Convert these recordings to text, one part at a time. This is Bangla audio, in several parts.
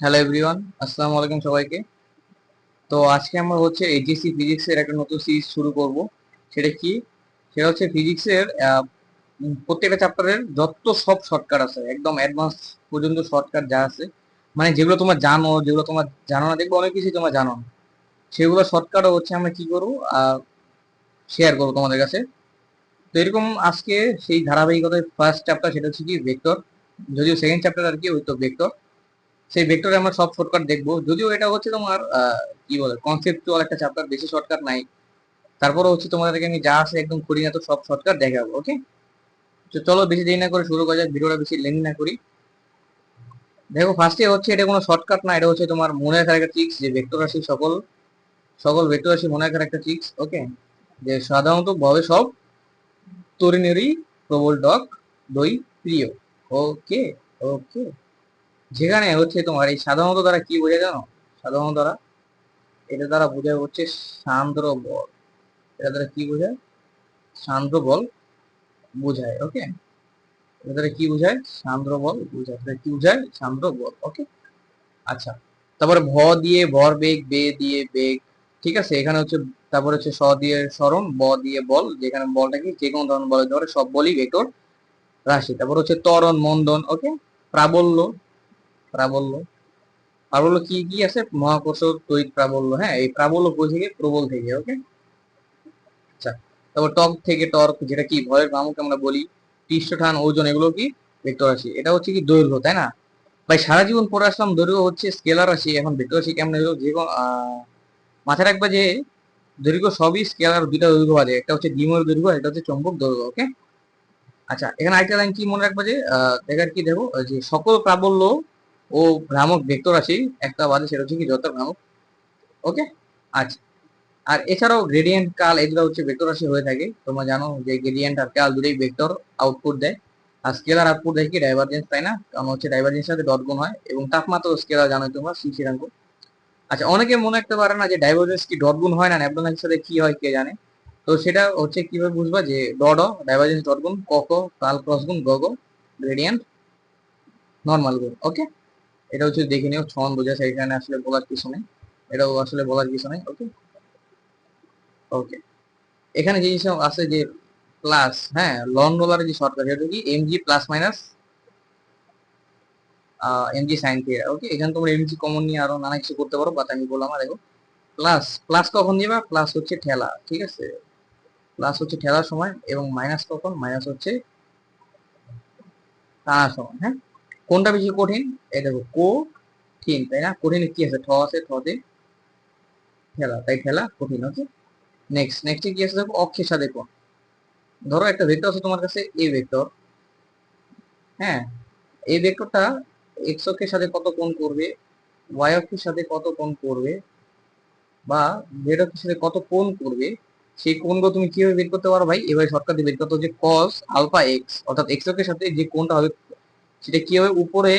হ্যালো এভরিওয়ান আসসালামু আলাইকুম সবাইকে। তো আজকে আমরা হচ্ছে এইচএসসি ফিজিক্সের একটা নতুন সিরিজ শুরু করব। সেটা কি? সেটা হচ্ছে ফিজিক্সের প্রত্যেকটা চ্যাপ্টারের যত সব শর্টকাট আছে, একদম অ্যাডভান্স পর্যন্ত শর্টকাট যা আছে মানে যেগুলো তোমরা জানো, যেগুলো তোমার জানো না, দেখবে অনেক কিছু তোমরা জানো সেগুলো শর্টকাটও হচ্ছে আমরা কি করব? শেয়ার করব তোমাদের কাছে। তো এরকম আজকে সেই ধারাবাহিকতায় ফার্স্ট চ্যাপ্টার সেটা হচ্ছে কি? ভেক্টর যদিও সেকেন্ড চ্যাপ্টার আর কি, ওই তো ভেক্টর সেই ভেক্টরে আমরা সব শর্টকাট দেখব। যদিও এটা হচ্ছে তোমার কি বলে কনসেপ্টুয়াল একটা চ্যাপ্টার বেশি শর্টকাট নাই। তারপরে হচ্ছে তোমাদেরকে আমি যা আছে একদম করি না, তো সব শর্টকাট দেখাবো ওকে তো চলো বেশি দেরি না করে শুরু করা যাক, ভিডিওটা বেশি লেন্থ না করি। দেখো ফার্স্টে হচ্ছে এটা কোনো শর্টকাট না, এটা হচ্ছে তোমার মনে রাখার একটা ট্রিক্স যে ভেক্টর রাশি সকল সকল ভেক্টর রাশি মনে রাখার একটা ট্রিক্স ওকে যে সাধারণত ভাবে সব তরিনেরই প্রবল ডক, দই, প্রিয় ওকে ওকে যেখানে হচ্ছে তোমার এই সাধারণত দ্বারা কি বোঝায় জানো? সাধারণত দ্বারা এটা দ্বারা বোঝায় হচ্ছে সান্দ্র বল। এটা দ্বারা কি বোঝায়? সান্দ্র বল বোঝায় ওকে এটা দ্বারা কি বোঝায়? সান্দ্র বল বোঝায়। এটা কি বোঝায়? সান্দ্র বল ওকে আচ্ছা তারপরে ভ দিয়ে ভর বেগ, বে দিয়ে বেগ, ঠিক আছে? এখানে হচ্ছে, তারপরে হচ্ছে স দিয়ে সরণ ব দিয়ে বল, যেখানে বলটা কি? যে কোনো ধরনের বলের ধরে সব বলই ভেক্টর রাশি। তারপর হচ্ছে ত্বরণ, মন্দন ওকে প্রাবল্য প্রাবল্য। প্রাবল্য কি কি আছে? মহাকর্ষ তড়িৎ প্রাবল্য হ্যাঁ? এই প্রাবল্য বই থেকে, প্রবল থেকে ওকে আচ্ছা তারপর টক থেকে টর্ক, যেটা কি, ভয়ের ভ্রামক আমরা বলি পৃষ্ঠটান ওজন, এগুলো কি? ভেক্টর রাশি। এটা হচ্ছে কি দৈর্ঘ্য, তাই না? ভাই, সারা জীবন পড়ে আসলাম, দৈর্ঘ্য হচ্ছে স্কেলার রাশি, এখন ভেক্টর রাশি কেমন হলো? যে মাথায় রাখবা যে দৈর্ঘ্য সবই স্কেলার, দুইটা দৈর্ঘ্য আছে একটা হচ্ছে ডিমের দৈর্ঘ্য একটা হচ্ছে চম্বক দৈর্ঘ্য ওকে আচ্ছা এখানে আরেকটা লাইন কি মনে রাখবা যে দেখার কি দেখো, যে সকল প্রাবল্য ও ভ্রামক ভেক্টর রাশি একটা বাদে সেটা হচ্ছে কি যত ভ্রামক। ওকে? আচ্ছা। আর এছাড়াও গ্রেডিয়েন্ট কাল এগুলো হচ্ছে ভেক্টর রাশি হয়ে থাকে। তোমরা জানো যে গ্রেডিয়েন্ট আর কাল দুটোই ভেক্টর আউটপুট দেয়। আর স্কেলার আউটপুট দেয় কি? ডাইভারজেন্স তাই না? কারণ হচ্ছে ডাইভারজেন্স সাথে ডট গুণ হয় এবং তাপমাত্রা স্কেলার জানো তোমরা সি স্থিরাঙ্ক আচ্ছা অনেকে মনে রাখতে পারে না যে ডাইভারজেন্স কি ডট গুণ হয় না ন্যাবলনের সাথে কি হয় কে জানে? তো সেটা হচ্ছে কীভাবে বুঝবা যে ডট ডাইভারজেন্স ডট গুণ, ক ক, কাল ক্রস গুণ, গ গ গ্রেডিয়েন্ট নর্মাল গুণ, ওকে? এটা হচ্ছে দেখে নিও ছন বোঝাচ্ছে এখানে আসলে বলার কিছু নেই। এটাও আসলে বলার কিছু নেই, ওকে? ওকে। এখানে যে জিনিস আছে যে প্লাস হ্যাঁ লন রোলার যে শর্টকাট সেটা কি? MG plus minus MG sine theta okay? এখানে তোমরা এমজি কমন নিয়ে আরও নানা কিছু করতে পারো বাট আমি বললাম আর দেখো। প্লাস প্লাস কখন দিবা? প্লাস হচ্ছে ঠেলা, ঠিক আছে? প্লাস হচ্ছে ঠেলার সময় এবং মাইনাস কখন? মাইনাস হচ্ছে টানার সময় হ্যাঁ? কোনটা বেশি কঠিন? এই দেখো কো কঠিন, তাই না? কঠিন কি আছে? ঠ আছে, ঠতে। ঠেলা তাই ঠেলা কঠিন ওকে নেক্সট নেক্সট কি আছে দেখো? অক্ষের সাথে কোণ ধরো একটা ভেক্টর আছে তোমার কাছে এ ভেক্টর হ্যাঁ এই ভেক্টরটা এক্স অক্ষের সাথে কত কোণ করবে? ওয়াই অক্ষের সাথে কত কোণ করবে? বা জেড অক্ষের সাথে কত কোণ করবে? সেই কোণগুলো তুমি কীভাবে বের করতে পারো ভাই? এভাবে শর্টকাট বের করতে যে cos আলফা এক্স অর্থাৎ এক্স অক্ষের সাথে যে কোণটা হবে সেটা কি হবে? উপরে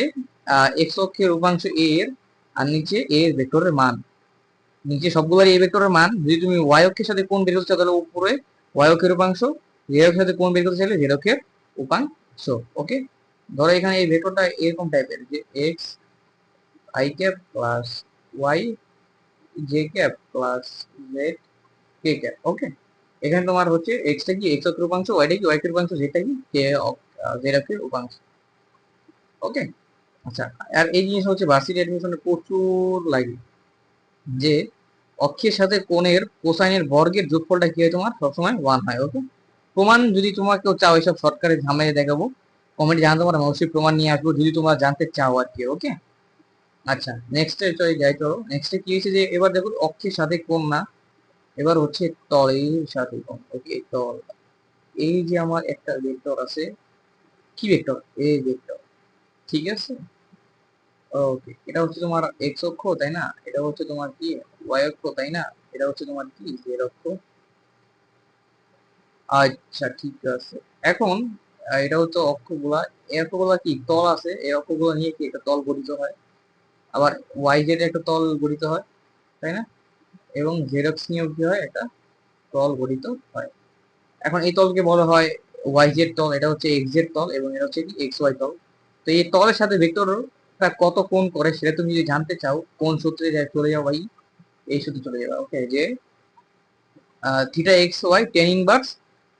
এক্স অক্ষের উপাংশ এ এর, আর নিচে এ এর ভেক্টরের মান। নিচে সবগুলোর a ভেক্টরের মান। যদি তুমি y অক্ষের সাথে কোন বের করতে চাও তাহলে উপরে y অক্ষের উপাংশ, z অক্ষের সাথে কোন বের করতে চাইলে z অক্ষের উপাংশ ওকে ধরো এখানে এই ভেক্টরটা এরকম টাইপের যে X I cap plus Y J cap plus z K cap okay এখানে তোমার হচ্ছে x টা কি? এক্স অক্ষের উপাংশ, y টা কি? y অক্ষের উপাংশ, z টা কি? z অক্ষের উপাংশ। ওকে আচ্ছা আর এই জিনিস হচ্ছে ভার্সিটি অ্যাডমিশনে প্রচুর লাগে যে অক্ষের সাথে কোণের কোসাইনের বর্গের যোগফলটা কি হয় তোমার? সবসময় ওয়ান হয় ওকে প্রমাণ যদি তোমার কেউ চাও, এইসব শর্টকাটে ঝামেলা দেখাবো। কমেন্টে জানাতে পারো অবশ্যই প্রমাণ নিয়ে আসব, যদি তোমরা জানতে চাও আর কি ওকে আচ্ছা নেক্সটে চলে যাই তো নেক্সটে কি হয়েছে যে, এবার দেখো অক্ষের সাথে কোণ না, এবার হচ্ছে তল এই সাথে কোণ ওকে তল, এই যে আমার একটা ভেক্টর আছে, কি ভেক্টর এই ভেক্টর ঠিক আছে? ওকে এটা হচ্ছে তোমার এক্স অক্ষ, তাই না? এটা হচ্ছে তোমার কি? ওয়াই অক্ষ, তাই না? এটা হচ্ছে তোমার কি? জেড অক্ষ। আচ্ছা ঠিক আছে। এখন এটা হচ্ছে অক্ষগুলা। এই অক্ষগুলা কি? তল আছে। এই অক্ষগুলো নিয়ে কি একটা তল গঠিত হয়? আবার ওয়াই জেড একটা তল গঠিত হয়, তাই না? এবং অক্ষ নিয়েও কি হয়? একটা তল গঠিত হয়। এখন এই তলকে বলা হয় ওয়াই জেড তল। এটা হচ্ছে এক্স জেড তল এবং এটা হচ্ছে কি? এক্স ওয়াই তল। তো এই তলের সাথে ভেক্টরটা কত কোণ করে সেটা তুমি যদি জানতে চাও, কোন সূত্রে চলে যাও ভাই। এই সূত্রে চলে যাবে ওকে যে theta X Y tan inverse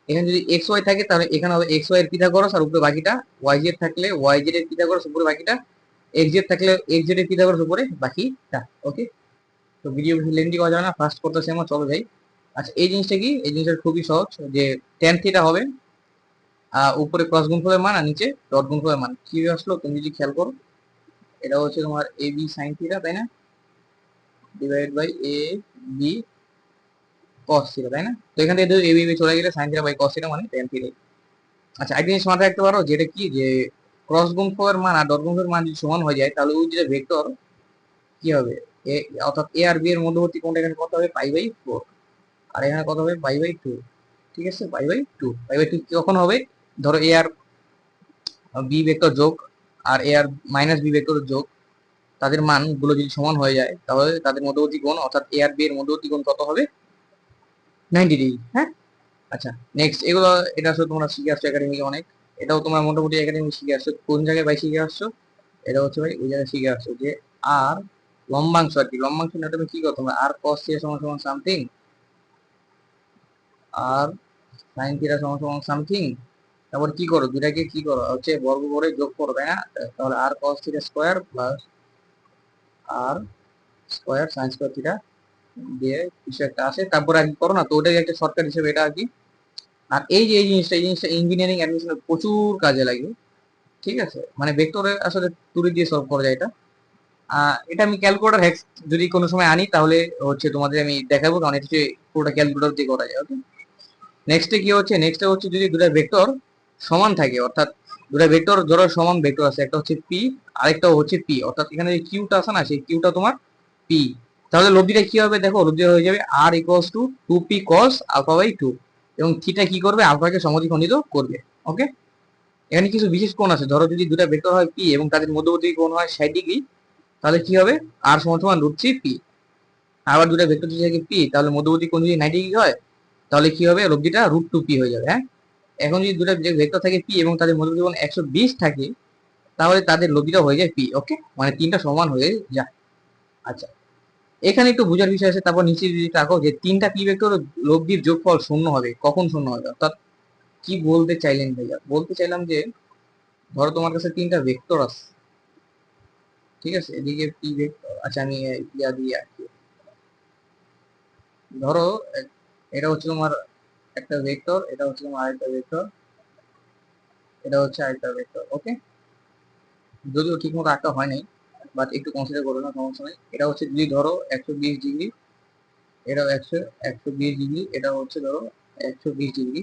এখানে যদি এক্স ওয়াই থাকে তাহলে এখানে হবে এক্স ওয়াই এর পিথাগোরাস আর উপরে বাকিটা ওয়াই জেড থাকলে ওয়াই জেড এর পিথাগোরাস, উপরে বাকিটা এক্স জেড থাকলে এক্স জেড এর পিথাগোরাস, উপরে বাকিটা ওকে তো ভিডিও লেন্দি করা যাবে না ফার্স্ট করতেছে আমার চলো যাই আচ্ছা এই জিনিসটা কি? এই জিনিসটা খুবই সহজ, যে টেন থিটা হবে উপরে ক্রস গুণফলের মান আর নিচে ডট গুণফলের মান। কি আসলো? তুমি যদি খেয়াল করো, এটা হচ্ছে তোমার এ বি সাইন থিটা তাই না? Divide by A B cos theta তাই না? তো এখান থেকে এ বি চলে গেলে sine theta by cos theta মানে টেন থিটা আচ্ছা একটা জিনিস মাথায় রাখতে পারো, যেটা কি? যে ক্রস গুণফলের মান, আর ডট গুণফলের মান যদি সমান হয়ে যায়, তাহলে ওই যেটা ভেক্টর কি হবে? এ অর্থাৎ এ আর বি এর মধ্যবর্তী কোণটা এখানে কত হবে? পাই বাই ফোর আর এখানে কত হবে? পাই বাই টু ঠিক আছে? Pi by two pi by two কখন হবে? ধরো এ আর বি ভেক্টর যোগ আর এ আর মাইনাস বি ভেক্টর যোগ, তাদের মানগুলো যদি সমান হয়ে যায়, তাহলে তাদের মধ্যবর্তী কোণ অর্থাৎ এ আর বি এর মধ্যবর্তী কোণ কত হবে? নাইনটি ডিগ্রি হ্যাঁ? আচ্ছা নেক্সট এগুলো, এটা আসলে তোমরা শিখে আসছো একাডেমিকে অনেক। এটাও তোমরা মোটামুটি একাডেমি শিখে আসছো। কোন জায়গায় ভাই শিখে আসছো? এটা হচ্ছে ভাই, ওই জায়গায় শিখে আসছো যে আর লম্বাংশ আর কি। লম্বাংশ না তুমি কি করো? তোমরা আর কস থিটা সমান সমান সামথিং আর সাইন থিটা সমান সমান সামথিং তারপর কি করো? দুটাকে কি করো? হচ্ছে বর্গ করে যোগ করো, তাই না? তাহলে R cos theta square plus R square sine square theta দিয়ে কিছু একটা আসে তারপর আর কি করো না, তো ওটাই একটা শর্টকাট হিসেবে এটা আর কি। আর এই যে, এই জিনিসটা এই জিনিসটা ইঞ্জিনিয়ারিং অ্যাডমিশনে প্রচুর কাজে লাগে। ঠিক আছে? মানে ভেক্টরে আসলে তুলি দিয়ে সলভ করা যায় এটা। এটা আমি ক্যালকুলেটর হ্যাক্স যদি কোনো সময় আনি, তাহলে হচ্ছে তোমাদের আমি দেখাবো, কারণ এটা হচ্ছে পুরোটা ক্যালকুলেটর দিয়ে করা যায় ওকে নেক্সটে কি হচ্ছে? নেক্সটে হচ্ছে যদি দুটা ভেক্টর সমান থাকে, অর্থাৎ দুটা ভেক্টর ধরো সমান ভেক্টর আছে, একটা হচ্ছে পি আরেকটা হচ্ছে পি অর্থাৎ এখানে যে কিউটা আছে না, সেই কিউটা তোমার পি তাহলে লব্ধিটা কি হবে? দেখো লব্ধিটা হয়ে যাবে R equals to two P cos alpha by two এবং থিটা কি করবে? আলফাকে সমদ্বিখণ্ডিত করবে ওকে এখানে কিছু বিশেষ কোণ আছে, ধরো যদি দুটা ভেক্টর হয় পি এবং তাদের মধ্যবর্তী কোণ হয় ষাট ডিগ্রি তাহলে কি হবে? আর সমান রুট থ্রি পি আবার দুটা ভেক্টর যদি থাকে পি তাহলে মধ্যবর্তী কোণ যদি নাইনটি ডিগ্রি হয়, তাহলে কি হবে? লব্ধিটা রুট টু পি হয়ে যাবে হ্যাঁ? এখন যদি দুটা ভেক্টর থাকে পি এবং তাদের মধ্যবর্তী কোণ একশো বিশ থাকে, তাহলে তাদের লব্ধিটা হয়ে যায় পি ওকে মানে তিনটা সমান হয়ে যায় আচ্ছা। এখানে একটু বোঝার বিষয় আছে, তারপর নিচে যদি রাখো যে তিনটা পি ভেক্টর লব্ধির যোগফল শূন্য হবে। কখন শূন্য হবে? অর্থাৎ কি বলতে চাইলেন ভাইয়া? বলতে চাইলাম যে, ধরো তোমার কাছে তিনটা ভেক্টর আছে। ঠিক আছে? এদিকে পি ভেক্টর আচ্ছা আমি ইয়া দিয়ে ধরো এটা হচ্ছে তোমার একটা ভেক্টর এটা হচ্ছে তোমার আরেকটা ভেক্টর এটা হচ্ছে আরেকটা ভেক্টর ওকে যদিও ঠিক মতো আঁকা হয় নাই বাট একটু কনসিডার করো না, সমস্যা নেই। এটা হচ্ছে যদি ধরো একশো বিশ ডিগ্রি, এটাও একশো একশো বিশ ডিগ্রি এটা হচ্ছে ধরো একশো বিশ ডিগ্রি।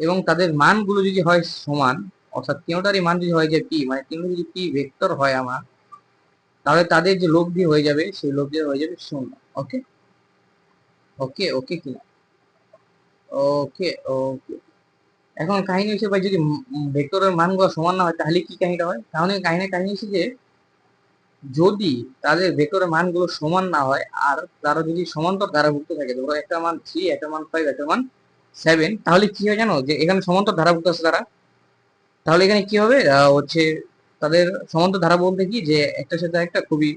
এবং তাদের মানগুলো যদি হয় সমান, অর্থাৎ তিনটারই মান যদি হয় যে পি মানে তিনটা যদি পি ভেক্টর হয় আমার, তাহলে তাদের যে লব্ধি হয়ে যাবে, সেই লব্ধি হয়ে যাবে শূন্য ওকে ওকে ওকে কি ওকে ওকে। এখন কাহিনী হচ্ছে ভাই, যদি ভেক্টরের মানগুলো সমান না হয়, তাহলে কি কাহিনীটা হয়? তাহলে কাহিনী কাহিনী হচ্ছে যে, যদি তাদের ভেক্টরের মানগুলো সমান না হয়, আর তারা যদি সমান্তর ধারাভুক্ত থাকে, ধরো একটা মান থ্রি একটা মান ফাইভ একটা মান সেভেন তাহলে কি হয় জানো? যে এখানে সমান্তর ধারাভুক্ত আছে তারা। তাহলে এখানে কি হবে? হচ্ছে তাদের সমান্তর ধারা বলতে কি? যে একটার সাথে একটা খুবই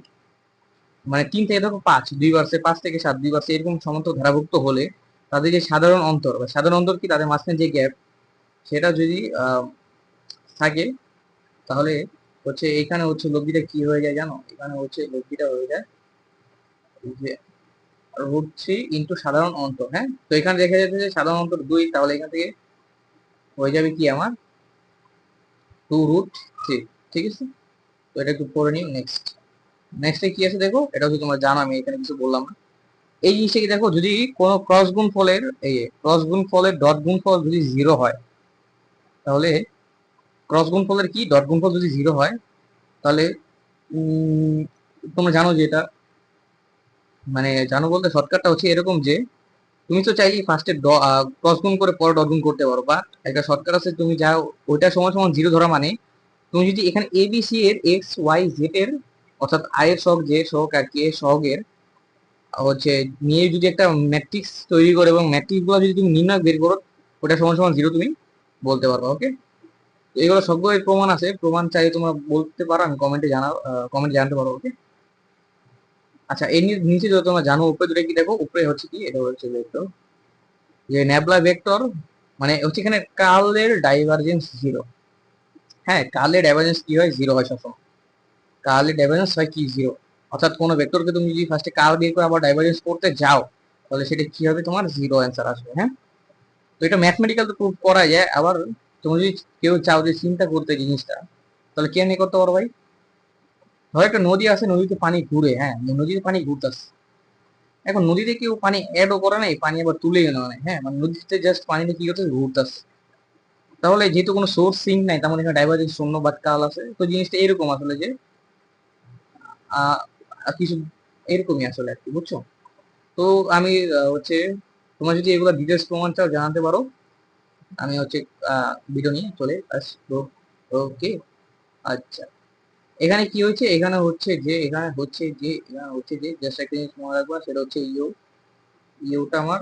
মানে তিন থেকে ধরো পাঁচ, দুই বার্ষে পাঁচ থেকে সাত, দুই বার্ষে এরকম সমান্তর ধারাভুক্ত হলে তাদের যে সাধারণ অন্তর, বা সাধারণ অন্তর কি? তাদের মাঝখানে যে গ্যাপ সেটা যদি থাকে, তাহলে হচ্ছে এখানে হচ্ছে লব্ধিটা কি হয়ে যায় জানো? এখানে হচ্ছে লব্ধিটা হয়ে যায় যে রুট থ্রি ইন্টু সাধারণ অন্তর হ্যাঁ? তো এখানে দেখা যাচ্ছে যে সাধারণ অন্তর দুই, তাহলে এখান থেকে হয়ে যাবে কি আমার? টু রুট থ্রি ঠিক আছে? তো এটা একটু পড়ে নিই নেক্সট নেক্সটে কি আছে দেখো? এটা হচ্ছে তোমরা জানো, আমি এখানে কিছু বললাম না। এই জিনিসটা কি দেখো, যদি কোনো ক্রস গুণ ফলের, এই ক্রস গুণ ফলের ডট গুণ ফল যদি জিরো হয়, তাহলে ক্রস গুণ ফলের কি? ডট গুণ ফল যদি জিরো হয়, তাহলে তোমরা জানো যে এটা মানে জানো বলতে শর্টকাটটা হচ্ছে এরকম যে, তুমি তো চাইলেই ফার্স্টে ক্রস গুণ করে পরে ডট গুণ করতে পারো বা একটা শর্টকাট আছে, তুমি যাও ওইটা সমান সমান জিরো ধরা মানে তুমি যদি এখানে এবিসি এর এক্স ওয়াই জেড এর, অর্থাৎ আই এর সহগ জে সহগ আর কে সহগের হচ্ছে নিয়ে যদি একটা ম্যাট্রিক্স তৈরি করো এবং ম্যাট্রিক্সগুলো যদি তুমি নির্ণয় বের করো, ওটা সমান সমান জিরো তুমি বলতে পারবে ওকে এগুলো সবগুলোই প্রমাণ আছে, প্রমাণ চাইলে তোমরা বলতে পারো, আমি কমেন্টে জানাও কমেন্টে জানতে পারো ওকে আচ্ছা এর নিচে যদি তোমরা জানো, উপরে দুটো কি দেখো? উপরে হচ্ছে কি? এটা হচ্ছে ভেক্টর যে নেবলা ভেক্টর মানে হচ্ছে এখানে কালের ডাইভারজেন্স জিরো হ্যাঁ কালের ডাইভারজেন্স কি হয়? জিরো হয় সবসময়। কালের ডাইভারজেন্স হয় কি? জিরো অর্থাৎ কোনো ভেক্টরকে তুমি যদি ফার্স্টে কার্ল বের করে আবার ডাইভারজেন্স করতে যাও, তাহলে সেটা কি হবে? তোমার জিরো অ্যান্সার আসবে হ্যাঁ? তো এটা ম্যাথমেটিক্যাল তো প্রুভ করা যায়, আবার তুমি যদি কেউ চাও যে চিন্তা করতে জিনিসটা, তাহলে কে নিয়ে করতে পারো ভাই? ধর একটা নদী আছে, নদীতে পানি ঘুরে হ্যাঁ নদীতে পানি ঘুরতেছে। এখন নদীতে কেউ পানি অ্যাডও করে নাই পানি আবার তুলেও নেওয়া নাই হ্যাঁ মানে নদীতে জাস্ট পানিতে কি করতেছে? ঘুরতেছে। তাহলে যেহেতু কোনো সোর্স সিঙ্ক নাই, তার মানে এখানে ডাইভারজেন্স শূন্য বাদ কাল আছে, তো জিনিসটা এরকম আসলে যে কিছু এরকমই আসলে আর কি, বুঝছ? তো আমি হচ্ছে তোমরা যদি এগুলো ডিটেলস প্রমাণ চাও, জানাতে পারো। আমি হচ্ছে ভিডিও নিয়ে চলে আসব। ওকে আচ্ছা। এখানে কি হয়েছে? এখানে হচ্ছে যে, এখানে হচ্ছে যে, এখানে হচ্ছে যে জাস্ট একটা জিনিস মনে রাখবা, সেটা হচ্ছে ইউ ইউটা আমার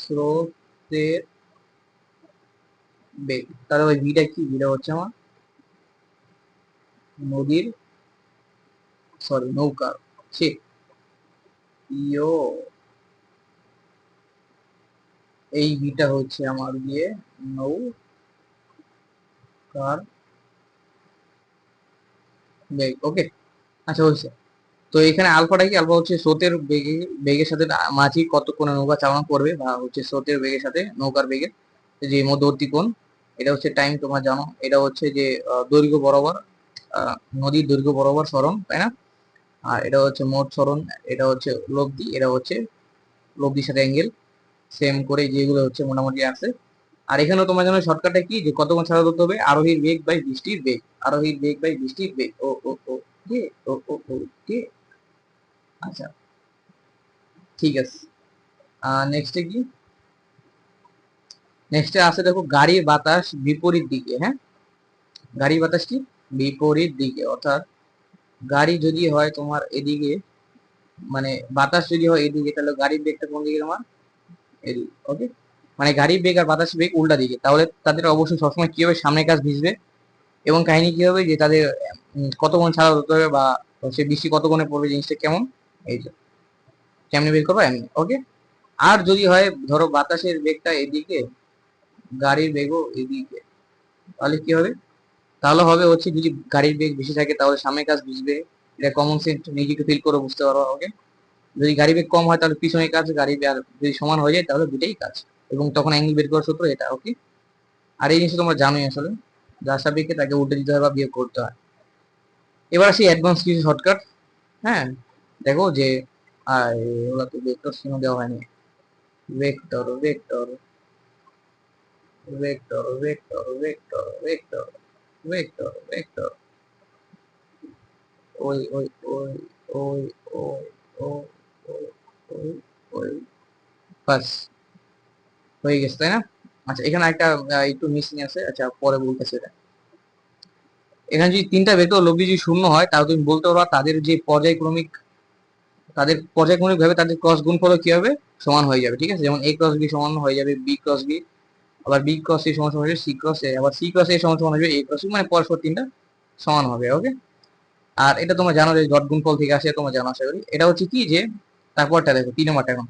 স্রোতের বেগ। তাহলে ওই ভিটা কি? ভিটা হচ্ছে আমার নদীর সরি নৌকার সে ইয়ো এই ভিটা হচ্ছে আমার গিয়ে নৌকার বেগ ওকে আচ্ছা হয়েছে। তো এখানে আলফাটা কি? আলফা হচ্ছে স্রোতের বেগে, বেগের সাথে মাঝি কত কোণে নৌকা চালনা করবে বা হচ্ছে স্রোতের বেগের সাথে নৌকার বেগের যে মধ্যবর্তী কোণ, এটা হচ্ছে টাইম তোমরা জানো। এটা হচ্ছে যে দৈর্ঘ্য বরাবর নদীর দৈর্ঘ্য বরাবর সরণ, তাই না? আর এটা হচ্ছে মোট সরণ এটা হচ্ছে লব্ধি, এটা হচ্ছে লব্ধির সাথে অ্যাঙ্গেল সেম করে যেগুলো হচ্ছে মোটামুটি আছে। আর এখানেও তোমার জন্য শর্টকাটটা কি? যে কতক্ষণ ছাড়া ধরতে হবে? আরোহীর বেগ বাই বৃষ্টির বেগ। আরোহীর বেগ বাই বৃষ্টির বেগ। ও ও ও, কে? ও ও ও, কে? আচ্ছা। ঠিক আছে। নেক্সটে কি? নেক্সটে আছে দেখো গাড়ির বাতাস বিপরীত দিকে হ্যাঁ? গাড়ির বাতাস কি? বিপরীত দিকে। অর্থাৎ গাড়ি যদি হয় তোমার এদিকে মানে বাতাস যদি হয় এদিকে, তাহলে গাড়ির বেগটা কোন দিকে তোমার? ওকে মানে গাড়ির বেগ আর বাতাসের বেগ উল্টা দিকে। তাহলে তাদের অবশ্যই সবসময় কি হবে সামনের কাজ ভিজবে এবং কাহিনী কি হবে? যে তাদের কতক্ষণ ছাড়া হতে হবে বা হচ্ছে বৃষ্টি কতক্ষণে পড়বে, জিনিসটা কেমন? এই যে কেমনি বের করব এমনি ওকে আর যদি হয়, ধরো বাতাসের বেগটা এদিকে, গাড়ির বেগও এদিকে, তাহলে কি হবে? তাহলে হবে হচ্ছে যদি গাড়ির বেগ বেশি থাকে, তাহলে সামনের কাজ বুঝবে। এটা কমন সেন্স নিজেকে ফিল করে, বুঝতে পারো ওকে যদি গাড়ি বেগ কম হয়, তাহলে পিছনের কাজ গাড়ি বেগ যদি সমান হয়ে যায়, তাহলে দুটাই কাজ। এবং তখন অ্যাঙ্গেল বের করার সূত্র এটা ওকে আর এই জিনিসটা তোমরা জানোই আসলে। যার সাপেক্ষে তাকে উল্টে দিতে হয় বা বিয়োগ করতে হয়। এবার আসি অ্যাডভান্স কিছু শর্টকাট হ্যাঁ? দেখো যে এগুলো তো ভেক্টর চিহ্ন দেওয়া হয়নি? Vector vector vector vector vector vector vector vector ওই ওই ওই ওই ওই ওই ওই ওই ওই বাস, হয়ে গেছে, তাই না? আচ্ছা এখানে একটা একটু মিসিং আছে। আচ্ছা পরে বলতেছি এটা। এখানে যদি তিনটা ভেক্টর লব্ধি যদি শূন্য হয়, তাহলে তুমি বলতে পারবা তাদের যে পর্যায়ক্রমিক, তাদের পর্যায়ক্রমিক ভাবে তাদের ক্রস গুণফল কি হবে? সমান হয়ে যাবে, ঠিক আছে? যেমন এ ক্রস বি সমান হয়ে যাবে বি ক্রস বি আবার বি ক্রস এ সমান সমান হবে সি ক্রস এ আবার সি ক্রস এ সমান সমান হবে এ ক্রস মানে পরস্পর তিনটা সমান হবে ওকে আর এটা তোমরা জানো যে ডট গুণফল থেকে আসে, তোমরা জানো আশা করি। এটা হচ্ছে কি যে, তারপরটা দেখো, তিন নম্বরটা এখন।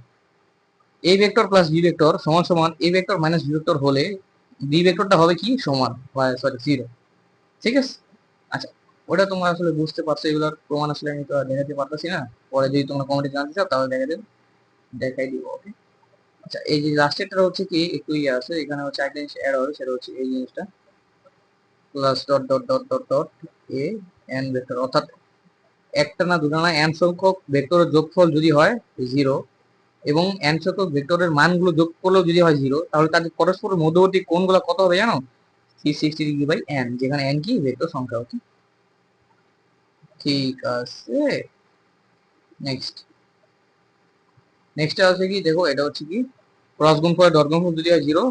A vector plus B vector সমান সমান A vector minus B vector হলে বি ভেক্টরটা হবে কি? সমান সরি জিরো ঠিক আছে? আচ্ছা ওটা তোমরা আসলে বুঝতে পারছ, এগুলোর প্রমাণ আসলে আমি তো দেখাতে পারতেছি না। পরে যদি তোমরা কমেন্টে জানতে চাও, তাহলে দেখা দেবে। দেখাই দিব ওকে আচ্ছা এই যে লাস্টেরটা হচ্ছে কি, একটু ইয়ে আছে, এখানে হচ্ছে একটা জিনিস হবে, সেটা হচ্ছে এই জিনিসটা। Plus dot dot dot dot dot A N vector অর্থাৎ একটা না দুটো না এন সংখ্যক ভেক্টরের যোগফল যদি হয় জিরো এবং এন সংখ্যক ভেক্টরের মানগুলো যোগ করলেও যদি হয় জিরো তাহলে তাদের পরস্পর মধ্যবর্তী কোণগুলো কত হবে জানো? Three sixty degree by N যেখানে এন কি? ভেক্টর সংখ্যা ওকে ঠিক আছে। নেক্সট নেক্সট আছে কি? দেখো, এটা হচ্ছে কি? ক্রস গুণ করে ডট গুণ যদি হয় জিরো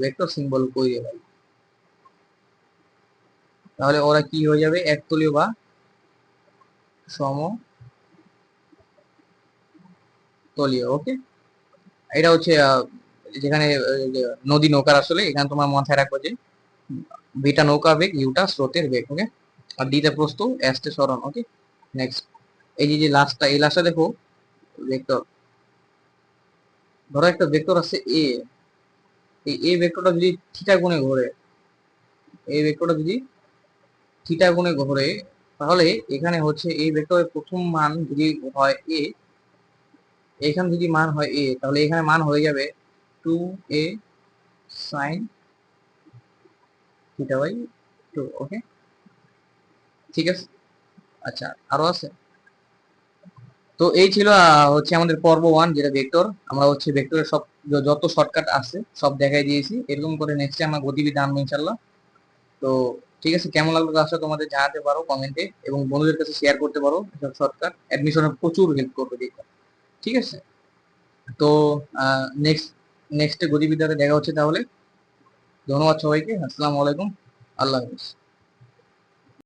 ভেক্টর সিম্বল কই ভাই তাহলে ওরা কি হয়ে যাবে একতলীয় বা সম তলীয় ওকে এটা হচ্ছে যেখানে নদী নৌকার আসলে এখানে তোমার মাথায় রাখব যে বিটা নৌকা বেগ ইউটা স্রোতের বেগ ওকে আর ডিতে প্রস্থ এসতে সরণ ওকে নেক্সট এই যে লাস্টটা এই লাস্টটা দেখো ভেক্টর ধরো একটা ভেক্টর আছে এ এই এ ভেক্টরটা যদি থিটা গুণে ঘোরে এই ভেক্টরটা যদি থিটা গুণে ঘোরে, তাহলে এখানে হচ্ছে এই ভেক্টরের প্রথম মান যদি হয় এ এখানে যদি মান হয় এ তাহলে এখানে মান হয়ে যাবে two A sine theta by two okay ঠিক আছে? আচ্ছা আরও আছে? তো এই ছিল হচ্ছে আমাদের পর্ব ওয়ান যেটা ভেক্টর আমরা হচ্ছে ভেক্টরের সব যত শর্টকাট আছে, সব দেখাই দিয়েছি। এরকম করে নেক্সটে আমরা গতিবিধি আনব ইনশাল্লাহ তো ঠিক আছে, কেমন লাগল ক্লাসটা তোমাদের জানাতে পারো কমেন্টে এবং বন্ধুদের কাছে শেয়ার করতে পারো এসব শর্টকাট অ্যাডমিশনে প্রচুর হেল্প করবে ঠিক আছে? তো নেক্সট নেক্সট গতিবিদ্যাতে দেখা হচ্ছে তাহলে। ধন্যবাদ সবাইকে। আসসালামু আলাইকুম। আল্লাহ হাফিজ।